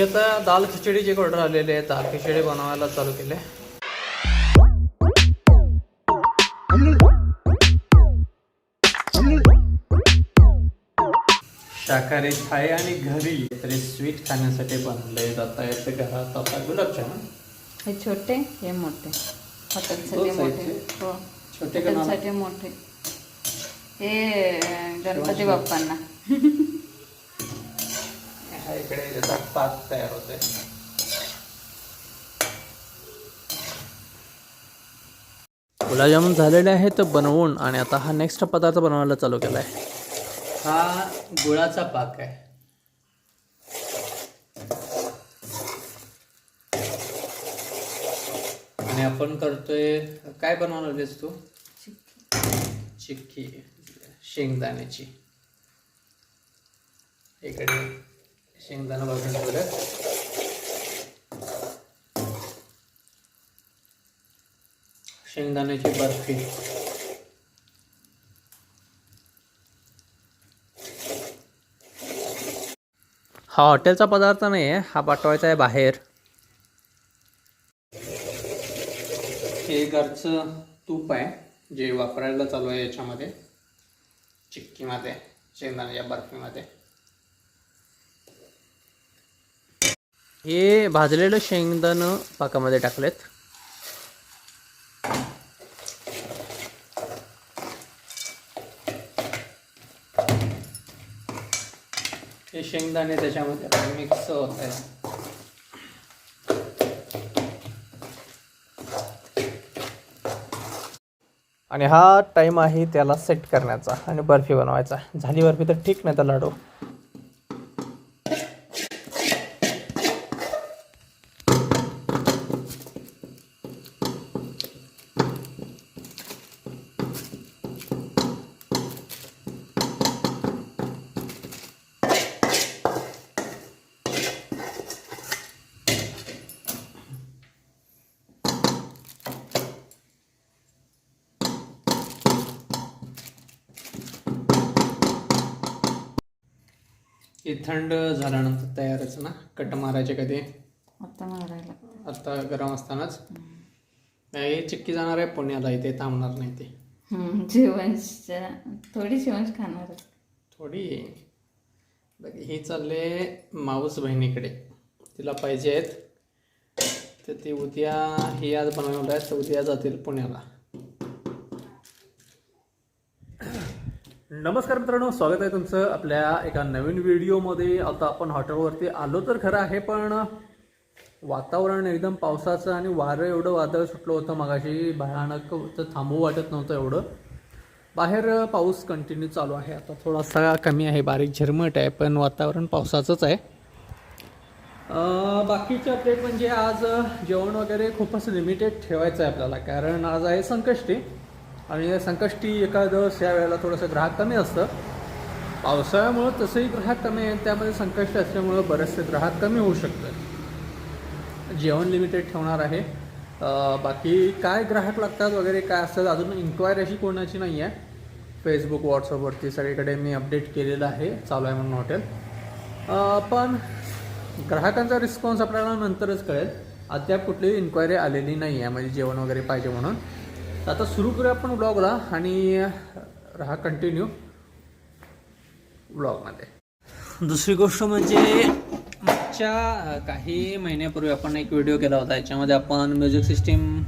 हे आता दाल खिचडीची ऑर्डर आलेली आहे दाल खिचडी बनवायला चालू केले. शाकाहारी थाळी आणि घरी तरी स्वीट खाण्यासाठी बनवले जात आहेत घरात आता गुलाबजामुन. हे छोटे हे मोठे. हॉटेलसाठी मोठे? हो. छोटे? हॉटेलसाठी मोठे. हे गणपती बाप्पांना. इकडे त्याचा पाक तयार होते. गुलाबजामुन झालेले आहेत बनवून आणि आता हा नेक्स्ट पदार्थ बनवायला चालू केला आहे हा गुळाचा पाक आहे. आणि आपण करतोय काय बनवणार आहेस तू? चिक्की. शेंगदाण्याची. इकडे. शेंगदाणा बघून ठेवलं शेंगदाण्याची बर्फी हा हॉटेलचा पदार्थ नाही आहे हा पाठवायचा आहे बाहेर हे घरचं तूप आहे जे वापरायला चालू आहे याच्यामध्ये चिक्कीमध्ये शेंगदाण्याच्या बर्फीमध्ये हे भाजलेलं शेंगदाणं पाकामध्ये टाकलेत. हे शेंगदाणे त्याच्यामध्ये मिक्स होत आहे. आणि हा टाईम आहे त्याला सेट करण्याचा आणि बर्फी बनवायचा. झाली बर्फी तर ठीक नाही तर लाडू. हे थंड झाल्यानंतर तयारच ना कट मारायचे कधी? आता मारायला. आता गरम असतानाच? हे चिक्की जाणार आहे पुण्याला इथे थांबणार नाही ते. हम्म, जेवणच्या थोडी जेवण खाणार. थोडी? बघ ही चालले माऊस बहिणीकडे. तिला पाहिजे आहेत. तर ती उद्या ही आज बनवलं आहे तर उद्या जातील पुण्याला. नमस्कार मित्रांनो स्वागत आहे तुमचं आपल्या एका नवीन व्हिडिओमध्ये. आता आपण हॉटेलवरती आलो तर खरं आहे पण वातावरण एकदम पावसाचं आणि वारं एवढं वादळ सुटलं होतं मगाशी. भयानक थांबू वाटत नव्हतं एवढं. बाहेर पाऊस कंटिन्यू चालू आहे. आता थोडासा कमी आहे बारीक झिरमट आहे पण वातावरण पावसाचंच आहे. अं, बाकीचे अपडेट म्हणजे आज जेवण वगैरे खूपच लिमिटेड ठेवायचं आहे आपल्याला कारण आज आहे संकष्टी. आणि संकष्टी एकादश या वेळेला थोडंसं ग्राहक कमी असतं. पावसाळ्यामुळं तसंही ग्राहक कमी आहे त्यामध्ये संकष्टी असल्यामुळं बरेचसे ग्राहक कमी होऊ शकतात. जेवण लिमिटेड ठेवणार आहे. बाकी काय ग्राहक लागतात वगैरे काय असतात अजून इन्क्वायरी अशी कोणाची नाही आहे फेसबुक व्हॉट्सअपवरती सगळीकडे मी अपडेट केलेलं आहे. चालू आहे म्हणून हॉटेल पण ग्राहकांचा रिस्पॉन्स आपल्याला नंतरच कळेल. अद्याप कुठलीही इन्क्वायरी आलेली नाही आहे म्हणजे जेवण वगैरे पाहिजे म्हणून. आता सुरू करूया आपण ब्लॉगला आणि राहा कंटिन्यू ब्लॉगमध्ये दुसरी गोष्ट म्हणजे मागच्या काही महिन्यापूर्वी आपण एक व्हिडिओ केला होता याच्यामध्ये आपण म्युझिक सिस्टीम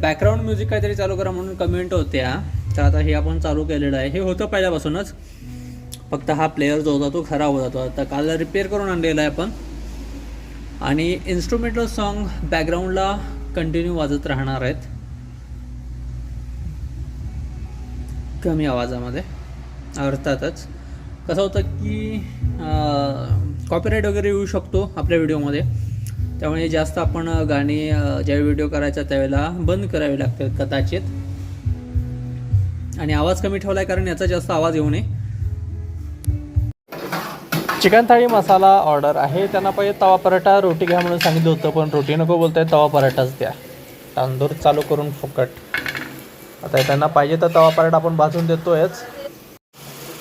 बॅकग्राऊंड म्युझिक काहीतरी चालू करा म्हणून कमेंट होत्या. तर आता हे आपण चालू केलेलं आहे. हे होतं पहिल्यापासूनच. फक्त हा प्लेअर जो होता तो खराब होता तो आता काल रिपेअर करून आणलेला आहे आपण. आणि इन्स्ट्रुमेंटल सॉन्ग बॅकग्राऊंडला कंटिन्यू वाजत राहणार आहेत. कमी आवाजामध्ये. अर्थातच. कसं होतं की कॉपीराईट वगैरे येऊ शकतो आपल्या व्हिडिओमध्ये. त्यामुळे जास्त आपण गाणी ज्यावेळी व्हिडिओ करायचा त्यावेळेला बंद करावे लागतात कदाचित. आणि आवाज कमी ठेवला आहे कारण याचा जास्त आवाज येऊ नये. चिकन थाळी मसाला ऑर्डर आहे. त्यांना पहिले तवा पराठा रोटी घ्या म्हणून सांगितलं होतं पण रोटी नको बोलताय तवा पराठाच द्या. तांदूर चालू करून फुकट. आता त्यांना पाहिजे तर तवा पराठा आपण भाजून देतोयच.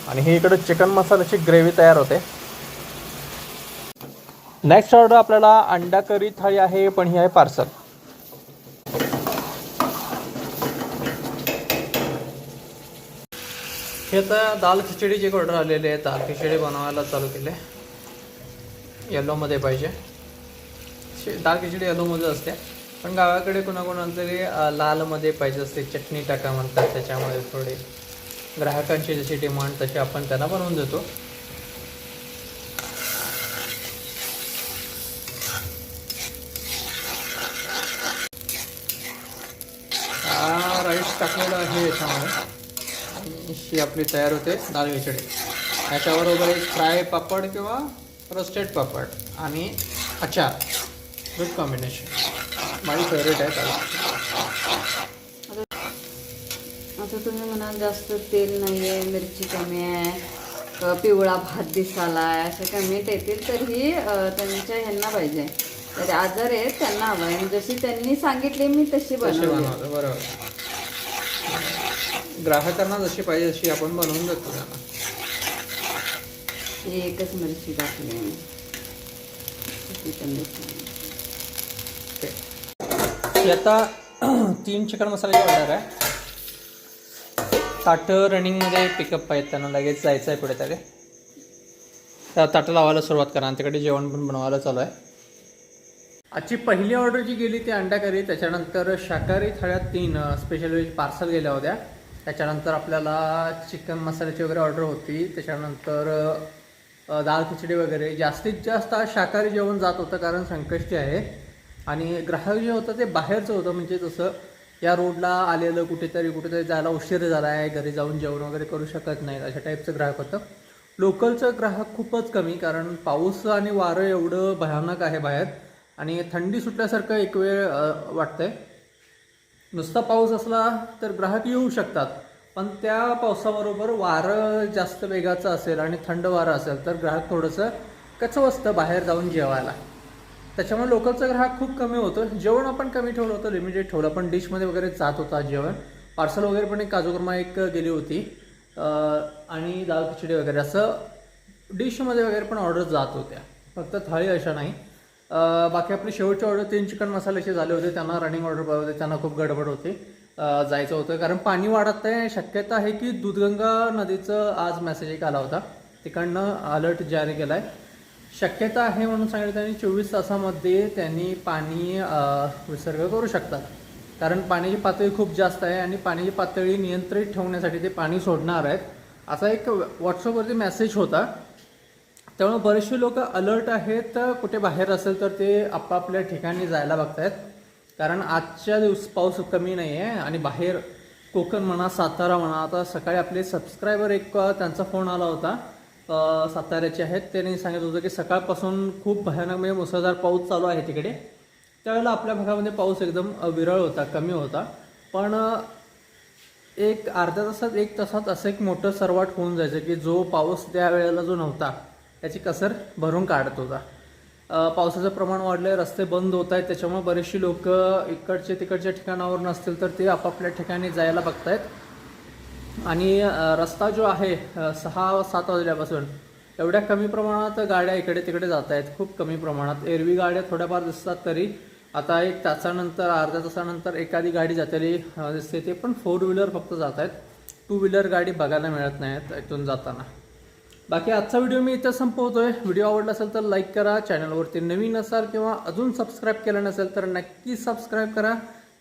आणि हे इकडे चिकन मसाल्याची ग्रेव्ही तयार होते. नेक्स्ट ऑर्डर आपल्याला अंडा करी थाळी आहे पण ही आहे पार्सल हे तर दाल खिचडीची ऑर्डर आलेली आहे दाल खिचडी बनवायला चालू केले. येलोमध्ये पाहिजे. दाल खिचडी येलोमध्ये असते. पण गावाकडे कोणाकोणाला तरी लालमध्ये पाहिजे असते चटणी टाका म्हणतात त्याच्यामध्ये थोडे. ग्राहकांची जशी डिमांड तशी आपण त्यांना बनवून देतो. राईस टाकलेला आहे याच्यामध्ये. ही आपली तयार होते दाल खिचडी. याच्याबरोबर एक फ्राय पापड किंवा रोस्टेड पापड आणि अचार. गुड कॉम्बिनेशन माझी फेवरेट आहे दाल आता तुम्ही म्हणाल जास्त तेल नाही आहे मिरची कमी आहे पिवळा भात दिसाला आहे असे कमेंट येतील तर ही अ, त्यांच्या ह्यांना पाहिजे. तर आजार आहेत त्यांना हवं आहे. जशी त्यांनी सांगितली मी तशी बनवली बरोबर. ग्राहकांना जशी पाहिजे तशी आपण बनवून देतो त्यांना. एकच मिरची टाकली. ओके. ही आता तीन चिकन मसाल्याची ऑर्डर आहे ताटं रनिंगमध्ये पिकअप आहेत त्यांना लगेच जायचं आहे कुठेतरी. तर ताटं लावायला सुरुवात करा आणि तिकडे जेवण पण बनवायला चालू आहे. आजची पहिली ऑर्डर जी गेली ती अंडा करी त्याच्यानंतर शाकाहारी थाळ्यात तीन स्पेशल वेज पार्सल गेल्या होत्या. त्याच्यानंतर आपल्याला चिकन मसाल्याची वगैरे ऑर्डर होती. त्याच्यानंतर दाल खिचडी वगैरे. जास्तीत जास्त आज शाकाहारी जेवण जात होतं कारण संकष्टी आहे. आणि ग्राहक जे होतं ते बाहेरचं होतं. म्हणजे जसं या रोडला आलेलं कुठेतरी कुठेतरी जायला उशीर झाला आहे. घरी जाऊन जेवण वगैरे करू शकत नाहीत अशा टाईपचं ग्राहक होतं. लोकलचं ग्राहक खूपच कमी कारण पाऊस आणि वारं एवढं भयानक आहे बाहेर. आणि थंडी सुटल्यासारखं एक वेळ वाटतं वाटतंय. नुसता पाऊस असला तर ग्राहक येऊ शकतात. पण त्या पावसाबरोबर वारं जास्त वेगाचं असेल आणि थंड वारं असेल तर ग्राहक थोडंसं कचं असतं बाहेर जाऊन जेवायला. त्याच्यामुळे लोकलचा ग्राहक खूप कमी होतं. जेवण आपण कमी ठेवलं होतं लिमिटेड ठेवलं. पण डिशमध्ये वगैरे जात होता जेवण. पार्सल वगैरे पण एक काजूकर्मा एक गेली होती. आणि दाल खिचडी वगैरे असं डिशमध्ये वगैरे पण ऑर्डर जात होत्या. फक्त थाळी अशा नाही. बाकी आपली शेवटची ऑर्डर तीन चिकन मसाल्याचे झाले होते. त्यांना रनिंग ऑर्डर पाहिजे होते. त्यांना खूप गडबड होती. जायचं होतं. कारण पाणी वाढत आहे. शक्यता आहे की दूधगंगा नदीचं आज मेसेज एक आला होता. तिकडनं अलर्ट जारी केला आहे शक्यता आहे म्हणून सांगितलं त्यांनी चोवीस तासामध्ये त्यांनी पाणी विसर्ग करू शकतात. कारण पाण्याची पातळी खूप जास्त आहे आणि पाण्याची पातळी नियंत्रित ठेवण्यासाठी ते पाणी सोडणार आहेत. असा एक व्हॉट्सअपवरती मेसेज होता. त्यामुळे बरेचसे लोक अलर्ट आहेत कुठे बाहेर असेल तर ते आपापल्या ठिकाणी जायला बघतायत. कारण आजच्या दिवस पाऊस कमी नाही आहे आणि बाहेर कोकण म्हणा सातारा म्हणा आता सकाळी आपले सबस्क्रायबर एक त्यांचा फोन आला होता. साताऱ्याचे आहेत. त्यांनी सांगितलं होतं की सकाळपासून खूप भयानक म्हणजे मुसळधार पाऊस चालू आहे तिकडे. त्यावेळेला आपल्या भागामध्ये पाऊस एकदम विरळ होता कमी होता. पण एक अर्ध्या तासात एक तासात असं एक मोठं सरवाट होऊन जायचं की जो पाऊस त्या वेळेला जो नव्हता त्याची कसर भरून काढत होता. पावसाचं प्रमाण वाढलंय रस्ते बंद होत आहेत त्याच्यामुळे बरेचशी लोक इकडचे तिकडच्या ठिकाणावर नसतील तर ते आपापल्या ठिकाणी जायला बघतायत. आणि रस्ता जो आहे सहा सात वाजल्यापासून एवढ्या कमी प्रमाणात गाड्या इकडे तिकडे जात आहेत खूप कमी प्रमाणात. एरवी गाड्या थोड्याफार दिसतात तरी आता एक तासानंतर अर्ध्या तासानंतर एखादी गाडी जातेली दिसते ते पण फोर व्हीलर फक्त जात आहेत. टू व्हीलर गाडी बघायला मिळत नाहीत इथून जाताना. बाकी आजचा व्हिडिओ मी इथं संपवतोय. व्हिडिओ आवडला असेल तर लाईक करा. चॅनलवरती नवीन असाल किंवा अजून सबस्क्राईब केलं नसेल तर नक्की सबस्क्राईब करा.